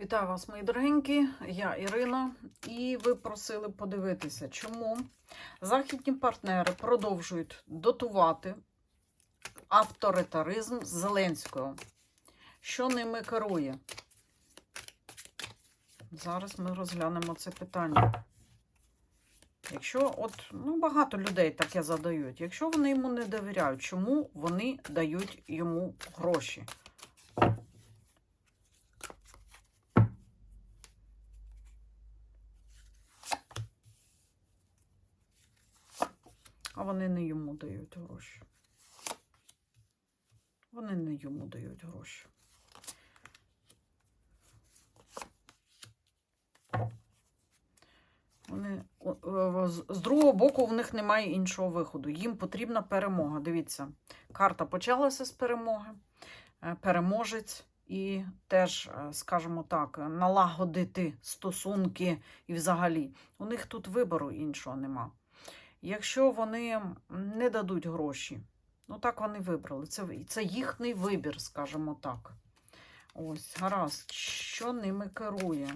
Вітаю вас, мої дорогенькі. Я Ірина, і ви просили подивитися, чому західні партнери продовжують дотувати авторитаризм Зеленського. Що ними керує? Зараз ми розглянемо це питання. Якщо от ну, багато людей таке задають, якщо вони йому не довіряють, чому вони дають йому гроші? А вони не йому дають гроші. Вони не йому дають гроші. Вони, з другого боку, в них немає іншого виходу. Їм потрібна перемога. Дивіться, карта почалася з перемоги, е, переможець і теж, е, скажімо так, налагодити стосунки і взагалі. У них тут вибору іншого нема. Якщо вони не дадуть гроші, ну так вони вибрали. Це, це їхній вибір, скажімо так. Ось, гаразд, що ними керує?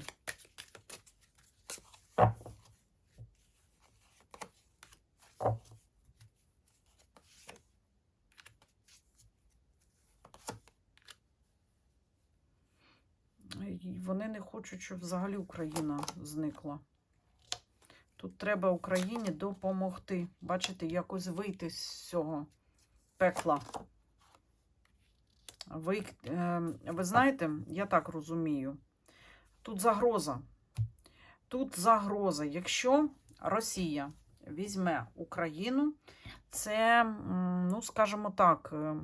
Вони не хочуть, щоб взагалі Україна зникла. Тут треба Україні допомогти. Бачите, якось вийти з цього пекла. Ви, е, ви знаєте, я так розумію, тут загроза. Тут загроза. Якщо Росія візьме Україну, це, ну, скажімо так, е,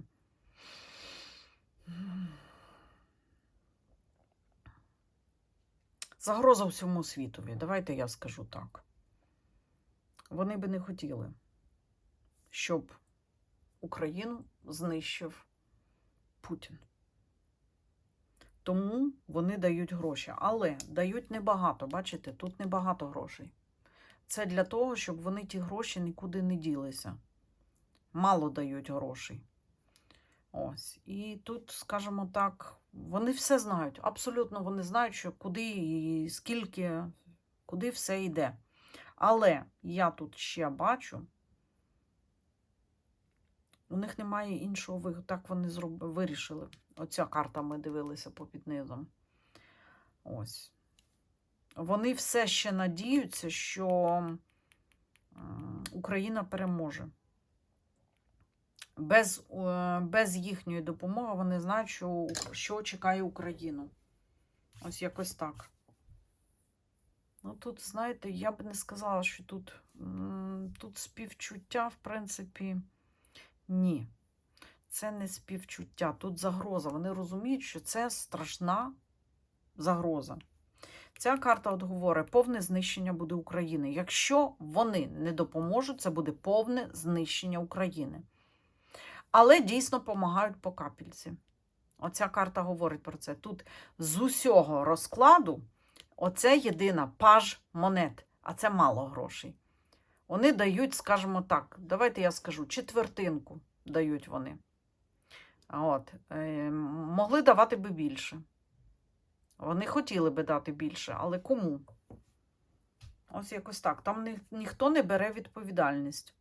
загроза всьому світові. Давайте я скажу так. Вони би не хотіли, щоб Україну знищив Путін. Тому вони дають гроші. Але дають небагато. Бачите, тут небагато грошей. Це для того, щоб вони ті гроші нікуди не ділися. Мало дають грошей. Ось. І тут, скажімо так, вони все знають. Абсолютно вони знають, що куди і скільки, куди все йде. Але я тут ще бачу, у них немає іншого виходу. Так вони зроб... вирішили. Оця карта ми дивилися по під низом. Ось. Вони все ще надіються, що Україна переможе. Без, е, без їхньої допомоги вони знають, що, що чекає Україну. Ось якось так. Ну, тут, знаєте, я б не сказала, що тут, тут співчуття, в принципі, ні. Це не співчуття, тут загроза. Вони розуміють, що це страшна загроза. Ця карта от говорить, повне знищення буде України. Якщо вони не допоможуть, це буде повне знищення України. Але дійсно допомагають по капельці. Оця карта говорить про це. Тут з усього розкладу оце єдина паж монет, а це мало грошей. Вони дають, скажімо так, давайте я скажу, четвертинку дають вони. От, е, могли давати би більше. Вони хотіли би дати більше, але кому? Ось якось так. Там ні, ніхто не бере відповідальність.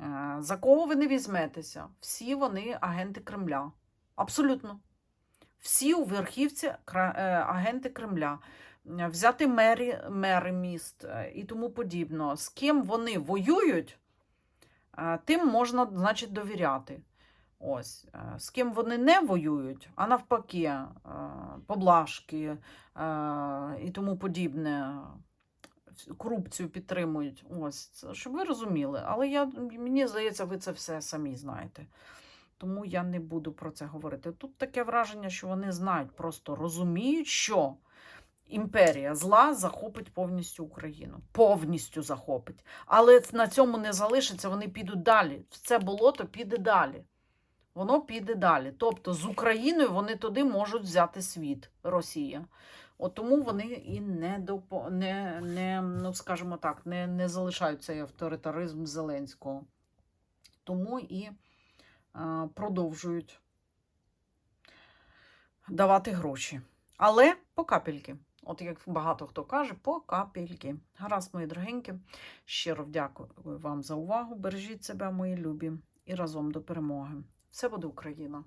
Е, За кого ви не візьметеся? Всі вони агенти Кремля. Абсолютно. Всі у верхівці е, агенти Кремля. Е, Взяти мері, мери міст е, і тому подібно. З ким вони воюють, тим можна, значить, довіряти. Ось. З ким вони не воюють, а навпаки, поблажки і тому подібне корупцію підтримують. Ось, щоб ви розуміли. Але я, мені здається, ви це все самі знаєте. Тому я не буду про це говорити. Тут таке враження, що вони знають, просто розуміють, що імперія зла захопить повністю Україну. Повністю захопить. Але на цьому не залишиться, вони підуть далі. Це болото піде далі. Воно піде далі. Тобто з Україною вони туди можуть взяти світ, Росія. От тому вони і не допо... не, не ну скажімо так, не, не залишають цей авторитаризм Зеленського. Тому і продовжують давати гроші. Але по капельки. От як багато хто каже, по капельки. Гаразд, мої дорогенькі. Щиро дякую вам за увагу. Бережіть себе, мої любі, і разом до перемоги. Все буде Україна!